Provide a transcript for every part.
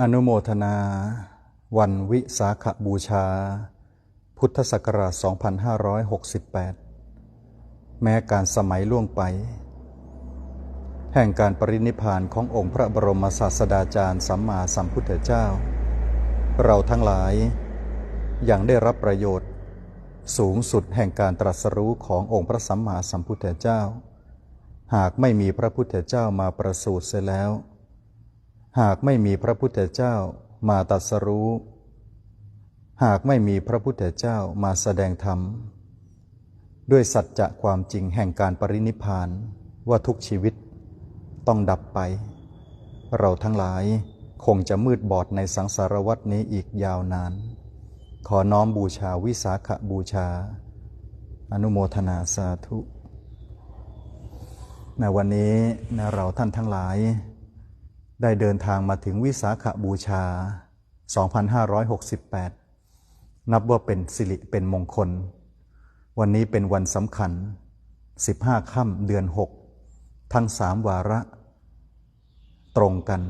อนุโมทนา วันวิสาขบูชา พุทธศักราช 2568 แม้การสมัยล่วงไป แห่งการปรินิพานขององค์พระบรมศาสดาจารย์สัมมาสัมพุทธเจ้า เราทั้งหลายยังได้รับประโยชน์ สูงสุดแห่งการตรัสรู้ขององค์พระสัมมาสัมพุทธเจ้า หากไม่มีพระพุทธเจ้ามาประสูติเสียแล้ว หากไม่มีพระพุทธเจ้ามาตรัสรู้ หากไม่มีพระพุทธเจ้ามาแสดงธรรม ด้วยสัจจะความจริงแห่งการปรินิพพานว่าทุกชีวิตต้องดับไป เราทั้งหลายคงจะมืดบอดในสังสารวัตนี้อีกยาวนาน ขอน้อมบูชาวิสาขบูชา อนุโมทนาสาธุในวันนี้นะเราท่านทั้งหลาย ได้เดินทางมาถึงวิสาขบูชา 2568 นับว่าเป็นสิริเป็นมงคล วันนี้เป็นวันสำคัญ 15 ค่ำเดือน 6 ทั้งสามวาระ ตรงกัน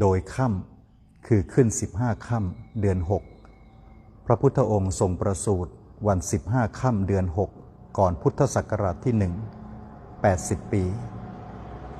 โดยค่ำคือขึ้น 15 ค่ำเดือน 6 พระพุทธองค์ทรงประสูติวัน 15 ค่ำเดือน 6 ก่อนพุทธศักราชที่1 80 ปี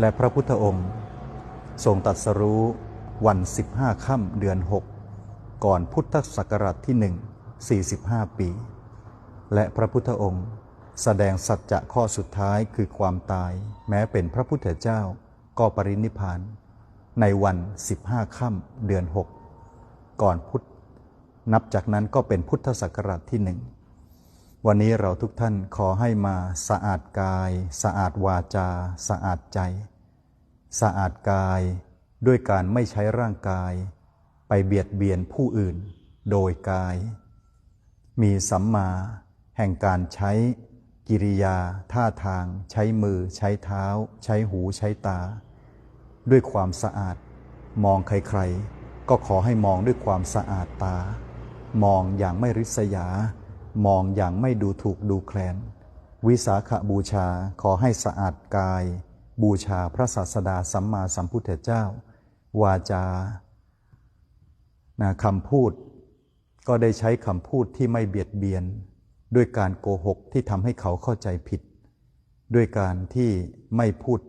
และพระพุทธองค์ ทรงตรัสรู้วัน 15 ค่ำเดือน 6 ก่อนพุทธศักราชที่1 45 ปี และพระพุทธองค์แสดงสัจจะข้อสุดท้ายคือความตาย แม้เป็นพระพุทธเจ้าก็ปรินิพพานในวัน 15 ค่ำเดือน 6 ก่อนพุทธ นับจากนั้นก็เป็นพุทธศักราชที่หนึ่ง วันนี้เราทุกท่านขอให้มาสะอาดกาย สะอาดวาจา สะอาดใจ สะอาดกายด้วยการไม่ใช้ร่างกาย ไปเบียดเบียนผู้อื่นโดยกาย มีสัมมาแห่งการใช้กิริยา ท่าทาง ใช้มือ ใช้เท้า ใช้หูใช้ตา ด้วยความสะอาด มองใครๆ ก็ขอให้มองด้วยความสะอาดตา มองอย่างไม่ริษยา มองอย่างไม่ดูถูกดูแคลน วิสาขบูชาขอให้สะอาดกาย บูชาพระศาสดาสัมมาสัมพุทธเจ้า วาจานะคำพูด ก็ได้ใช้คำพูดที่ไม่เบียดเบียน ด้วยการโกหกที่ทำให้เขาเข้าใจผิด ด้วยการที่ไม่พูด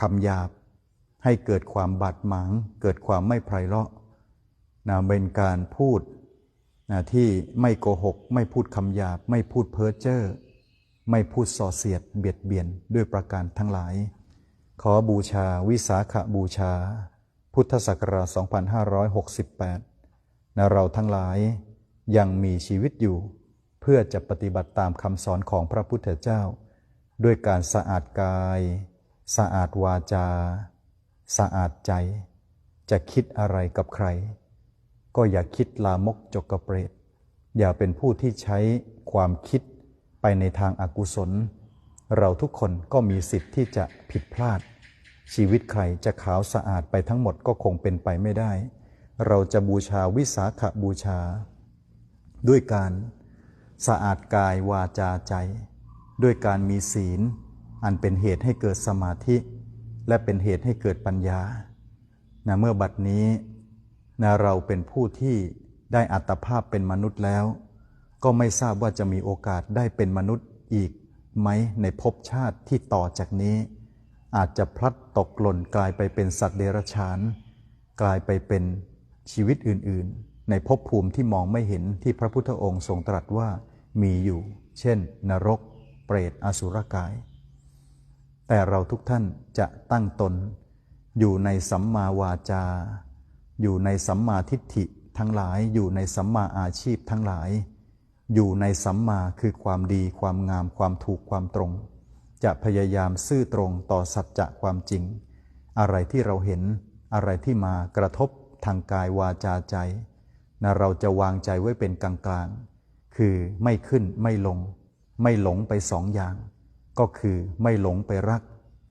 คำหยาบ ให้เกิดความบาดหมาง เกิดความไม่ไพเราะนะเป็นการพูดนะที่ไม่โกหก ไม่พูดคำหยาบ ไม่พูดเพ้อเจ้อไม่พูดส่อเสียดเบียดเบียนด้วยประการทั้งหลาย ขอบูชาวิสาขบูชา พุทธศักราช 2568นะเราทั้งหลายยังมีชีวิตอยู่ เพื่อจะปฏิบัติตามคำสอนของพระพุทธเจ้า ด้วยการสะอาดกาย สะอาดวาจา สะอาดใจ จะคิดอะไรกับใคร ก็อย่าคิดลามกจกกระเปรตอย่าเป็นผู้ที่ใช้ความคิดไปในทางอากุศล เราทุกคนก็มีสิทธิ์ที่จะผิดพลาด ชีวิตใครจะขาวสะอาดไปทั้งหมดก็คงเป็นไปไม่ได้ เราจะบูชาวิสาขบูชา ด้วยการสะอาดกายวาจาใจ ด้วยการมีศีล อันเป็นเหตุให้เกิดสมาธิ และเป็นเหตุให้เกิดปัญญานะเมื่อบัดนี้นะเราเป็นผู้ที่ได้อัตภาพเป็นมนุษย์แล้ว ก็ไม่ทราบว่าจะมีโอกาสได้เป็นมนุษย์อีก ไหมในภพชาติที่ต่อจากนี้ อาจจะพลัดตกหล่นกลายไปเป็นสัตว์เดรัจฉาน กลายไปเป็นชีวิตอื่นๆ ในภพภูมิที่มองไม่เห็นที่พระพุทธองค์ทรงตรัสว่ามีอยู่ เช่น นรก เปรตอสุรกาย แต่เราทุกท่านจะตั้งตน อยู่ในสัมมาวาจา อยู่ในสัมมาทิฏฐิทั้งหลายอยู่ในสัมมาอาชีพทั้งหลาย อยู่ในสัมมาคือความดี ความงาม ความถูกความตรง จะพยายามซื่อตรงต่อสัจจะความจริง อะไรที่เราเห็นอะไรที่มากระทบทางกายวาจาใจนะเราจะวางใจไว้เป็นกลางๆคือไม่ขึ้นไม่ลง ไม่หลงไปสองอย่าง ก็คือไม่หลงไปรัก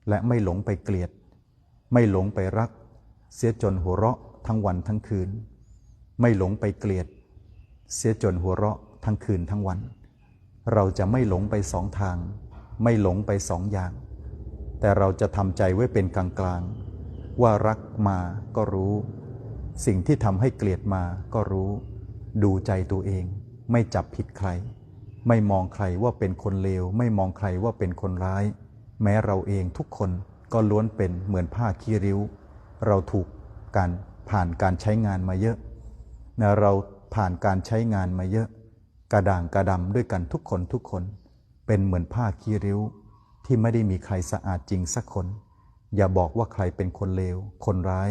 และไม่หลงไปเกลียด ไม่หลงไปรัก เสียจนหัวเราะทั้งวันทั้งคืน ไม่หลงไปเกลียด เสียจนหัวเราะ ทั้งคืนทั้งวัน เราจะไม่หลงไปสองทาง ไม่หลงไปสองอย่าง แต่เราจะทำใจไว้เป็นกลางๆว่ารักมาก็รู้ สิ่งที่ทำให้เกลียดมาก็รู้ ดูใจตัวเอง ไม่จับผิดใคร ไม่มองใครว่าเป็นคนเลว ไม่มองใครว่าเป็นคนร้าย แม้เราเองทุกคนก็ล้วนเป็นเหมือนผ้าคีริ้ว เราถูกการผ่านการใช้งานมาเยอะนะเราผ่านการใช้งานมาเยอะ กระด่างกระดำด้วยกันทุกคนทุกคน เป็นเหมือนผ้าคีริ้ว ที่ไม่ได้มีใครสะอาดจริงสักคน อย่าบอกว่าใครเป็นคนเลว คนร้าย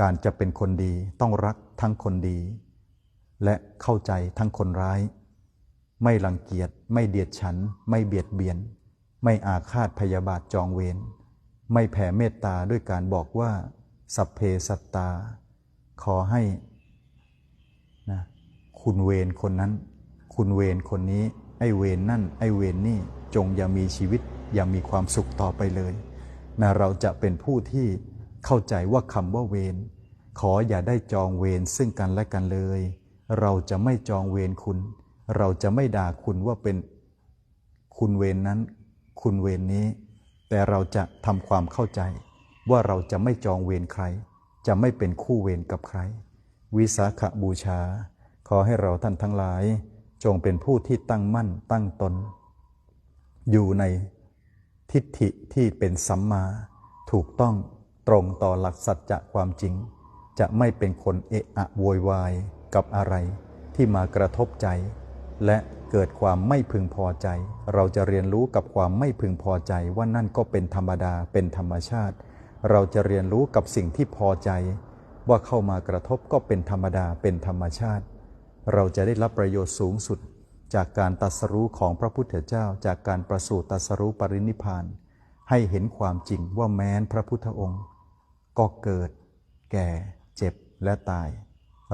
การจะเป็นคนดีต้องรักทั้งคนดี และเข้าใจทั้งคนร้าย ไม่รังเกียจไม่เดียดฉัน ไม่เบียดเบียน ไม่อาฆาตพยาบาทจองเวรไม่แผ่เมตตาด้วยการบอกว่า สัพเพสัตตา ขอให้นะคุณเวรคนนั้น คุณเวรคนนี้ ไอ้เวรนนั่น ไอ้เวรนนี่ จงอย่ามีชีวิต อย่ามีความสุขต่อไปเลยนะเราจะเป็นผู้ที่เข้าใจว่าคำว่าเวรขออย่าได้จองเวรซึ่งกันและกันเลย เราจะไม่จองเวรคุณ เราจะไม่ด่าคุณว่าเป็น คุณเวรนนั้น คุณเวรนนี้ แต่เราจะทำความเข้าใจ ว่าเราจะไม่จองเวรใคร จะไม่เป็นคู่เวรกับใคร วิสาขบูชา ขอให้เราท่านทั้งหลาย จงเป็นผู้ที่ตั้งมั่นตั้งตน อยู่ในทิฏฐิที่เป็นสัมมา ถูกต้องตรงต่อหลักสัจจะความจริง จะไม่เป็นคนเอะอะโวยวายกับอะไรที่มากระทบใจ และเกิดความไม่พึงพอใจ เราจะเรียนรู้กับความไม่พึงพอใจว่านั่นก็เป็นธรรมดาเป็นธรรมชาติ เราจะเรียนรู้กับสิ่งที่พอใจ ว่าเข้ามากระทบก็เป็นธรรมดาเป็นธรรมชาติ เราจะได้รับประโยชน์สูงสุด จากการตัสรู้ของพระพุทธเจ้า จากการประสูติตัสรู้ปรินิพพาน ให้เห็นความจริงว่าแม้นพระพุทธองค์ ก็เกิด แก่ เจ็บและตาย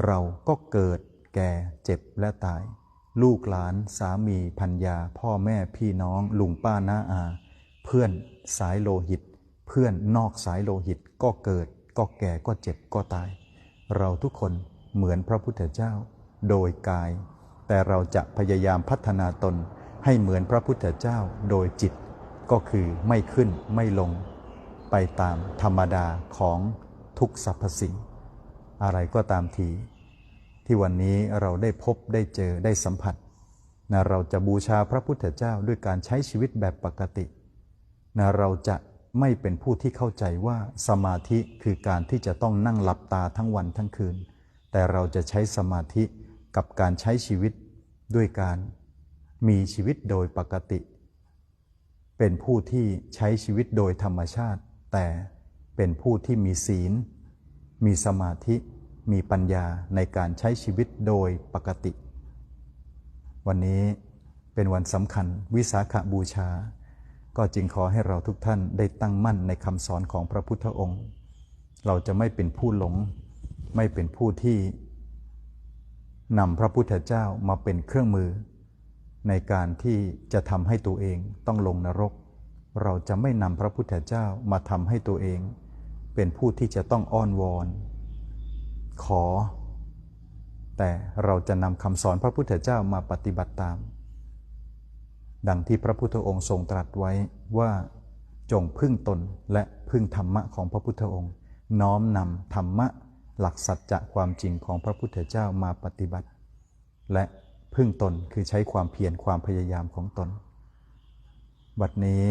เราก็เกิด แก่ เจ็บและตาย ลูกหลานสามีพัญญา พ่อแม่พี่น้องลุงป้าน้าอา เพื่อนสายโลหิต เพื่อนนอกสายโลหิตก็เกิด ก็แก่ก็เจ็บก็ตาย เราทุกคนเหมือนพระพุทธเจ้า โดยกาย แต่เราจะพยายามพัฒนาตนให้เหมือนพระพุทธเจ้าโดยจิต ก็คือไม่ขึ้นไม่ลง ไปตามธรรมดาของทุกสรรพสิ่ง อะไรก็ตามที ที่วันนี้เราได้พบได้เจอได้สัมผัสนะเราจะบูชาพระพุทธเจ้าด้วยการใช้ชีวิตแบบปกตินะเราจะไม่เป็นผู้ที่เข้าใจว่าสมาธิคือการที่จะต้องนั่งหลับตาทั้งวันทั้งคืน แต่เราจะใช้สมาธิ กับการใช้ชีวิตด้วยการมีชีวิตโดยปกติ เป็นผู้ที่ใช้ชีวิตโดยธรรมชาติ แต่เป็นผู้ที่มีศีล มีสมาธิ มีปัญญาในการใช้ชีวิตโดยปกติ วันนี้เป็นวันสำคัญวิสาขบูชา ก็จึงขอให้เราทุกท่านได้ตั้งมั่นในคำสอนของพระพุทธองค์ เราจะไม่เป็นผู้หลง ไม่เป็นผู้ที่ นำพระพุทธเจ้ามาเป็นเครื่องมือ ในการที่จะทำให้ตัวเองต้องลงนรก เราจะไม่นำพระพุทธเจ้ามาทำให้ตัวเอง เป็นผู้ที่จะต้องอ้อนวอน ขอ แต่เราจะนำคำสอนพระพุทธเจ้ามาปฏิบัติตาม ดังที่พระพุทธองค์ทรงตรัสไว้ว่าจงพึ่งตนและพึ่งธรรมะของพระพุทธองค์ น้อมนำธรรมะ หลักสัจจะความจริงของพระพุทธเจ้ามาปฏิบัติ และพึ่งตนคือใช้ความเพียรความพยายามของตน บัดนี้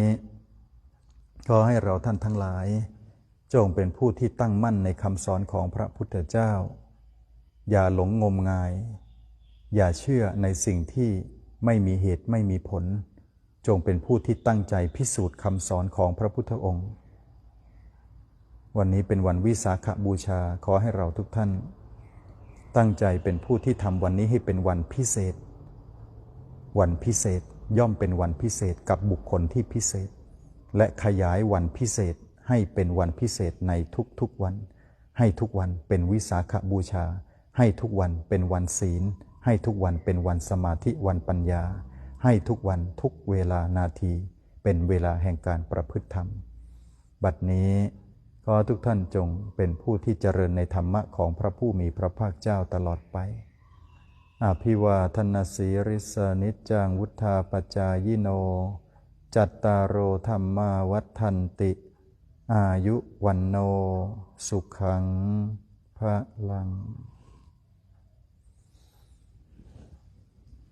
ขอให้เราท่านทั้งหลาย จงเป็นผู้ที่ตั้งมั่นในคำสอนของพระพุทธเจ้า อย่าหลงงมงาย อย่าเชื่อในสิ่งที่ไม่มีเหตุไม่มีผล จงเป็นผู้ที่ตั้งใจพิสูจน์คำสอนของพระพุทธองค์ วันนี้เป็นวันวิสาขบูชาขอให้เราทุกท่าน ตั้งใจเป็นผู้ที่ทำวันนี้ให้เป็นวันพิเศษ วันพิเศษย่อมเป็นวันพิเศษกับบุคคลที่พิเศษ และขยายวันพิเศษให้เป็นวันพิเศษในทุกๆวัน ให้ทุกวันเป็นวิสาขบูชา ให้ทุกวันเป็นวันศีล ให้ทุกวันเป็นวันสมาธิวันปัญญา ให้ทุกวันทุกเวลานาที เป็นเวลาแห่งการประพฤติธรรม บัดนี้ ขอทุกท่านจงเป็นผู้ที่เจริญในธรรมะของพระผู้มีพระภาคเจ้าตลอดไป อภิวาทนาสีริสนิจจังวุธาปจายโน จัตตารโอธรรมาวัฏทันติ อายุวันโน สุขังพพลัง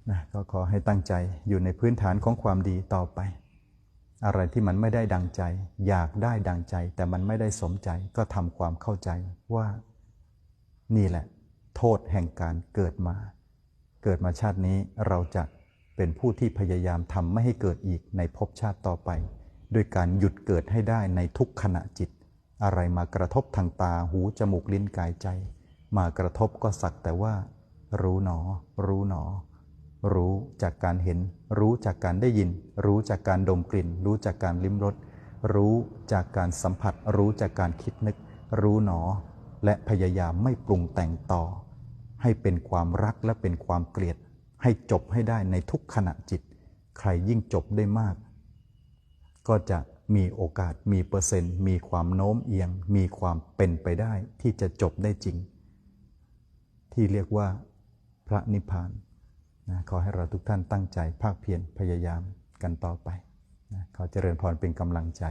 นะก็ขอให้ตั้งใจอยู่ในพื้นฐานของความดีต่อไป อะไรที่มันไม่ได้ดังใจ อยากได้ดังใจ แต่มันไม่ได้สมใจก็ทำความเข้าใจว่านี่แหละ โทษแห่งการเกิดมา เกิดมาชาตินี้เราจะเป็นผู้ที่พยายามทำไม่ให้เกิดอีกในภพชาติต่อไป ด้วยการหยุดเกิดให้ได้ในทุกขณะจิต อะไรมากระทบทางตาหูจมูกลิ้นกายใจ มากระทบก็สักแต่ว่า รู้หนอ รู้หนอ รู้จากการเห็น รู้จากการได้ยิน รู้จากการดมกลิ่น รู้จากการลิ้มรสรู้จากการสัมผัส รู้จากการคิดนึก รู้หนอ และพยายามไม่ปรุงแต่งต่อ ให้เป็นความรักและเป็นความเกลียด ให้จบให้ได้ในทุกขณะจิต ใครยิ่งจบได้มาก ก็จะมีโอกาสมีเปอร์เซ็นต์ มีความโน้มเอียง มีความเป็นไปได้ที่จะจบได้จริง ที่เรียกว่าพระนิพพาน นะขอให้เราทุกท่านตั้งใจภาคเพียรพยายามกันต่อไปนะขอเจริญพรเป็นกำลังใจ